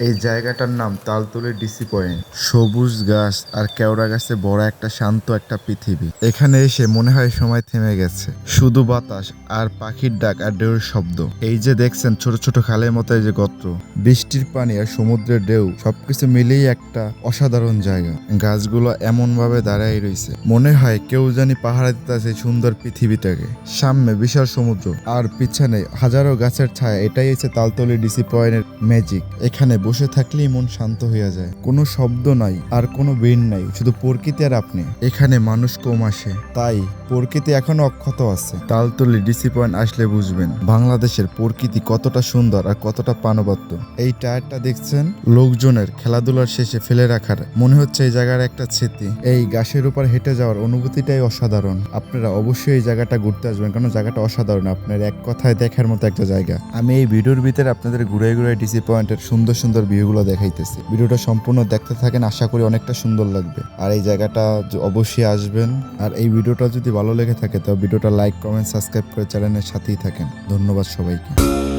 এই জায়গাটার নাম তালতলি ডিসি পয়েন্ট। সবুজ গাছ আর কেওড়া গাছে বড় একটা শান্ত একটা পৃথিবী। এখানে এসে মনে হয় সময় থেমে গেছে। শুধু বাতাস আর পাখির ডাক আর ঢেউর শব্দ। এই যে দেখছেন ছোট ছোট খালের মতো এই যে গত্র। বৃষ্টির পানি আর সমুদ্রের ঢেউ সবকিছু মিলেই একটা অসাধারণ জায়গা। গাছগুলো এমন ভাবে দাঁড়াই রয়েছে মনে হয় কেউ জানি পাহাড়ে দিতেছে এই সুন্দর পৃথিবীটাকে। সামনে বিশাল সমুদ্র। আর পিছনে হাজারো গাছের ছায়া। এটাই হচ্ছে তালতলি ডিসি পয়েন্টের ম্যাজিক এখানে বসে থাকলেই মন শান্ত হয়ে যায়। কোনো শব্দ নাই, আর কোনো বেন নাই, শুধু প্রকৃতি আর আপনি। এখানে মানুষ কম আসে, তাই প্রকৃতি এখনও অক্ষত আছে। তালতলি ডিসি পয়েন্ট আসলে বুঝবেন, বাংলাদেশের প্রকৃতি কতটা সুন্দর আর কতটা প্রাণবত্ত এই টায়ারটা দেখছেন? লোকজনের খেলাধুলার শেষে ফেলে রাখার, মনে হচ্ছে এই জায়গার একটা স্মৃতি। এই গাছের উপর হেঁটে যাওয়ার অনুভূতিটাই অসাধারণ। আপনারা অবশ্যই এই জায়গাটা ঘুরতে আসবেন কারণ জায়গাটা অসাধারণ। আপনার এক কথায় দেখার মতো একটা জায়গা। আমি এই ভিডিওর ভিতরে আপনাদের ঘুরে ঘুরে ডিসি পয়েন্টের সুন্দর সুন্দর ভিউগুলো দেখাইতেছি। ভিডিওটা সম্পূর্ণ দেখতে থাকেন, আশা করি অনেকটা সুন্দর লাগবে। আর এই জায়গাটা অবশ্যই আসবেন। আর এই ভিডিওটা যদি ভালো লেগে থাকে, তো ভিডিওটা লাইক কমেন্ট সাবস্ক্রাইব করে চ্যানেলের সাথেই থাকেন। ধন্যবাদ সবাইকে।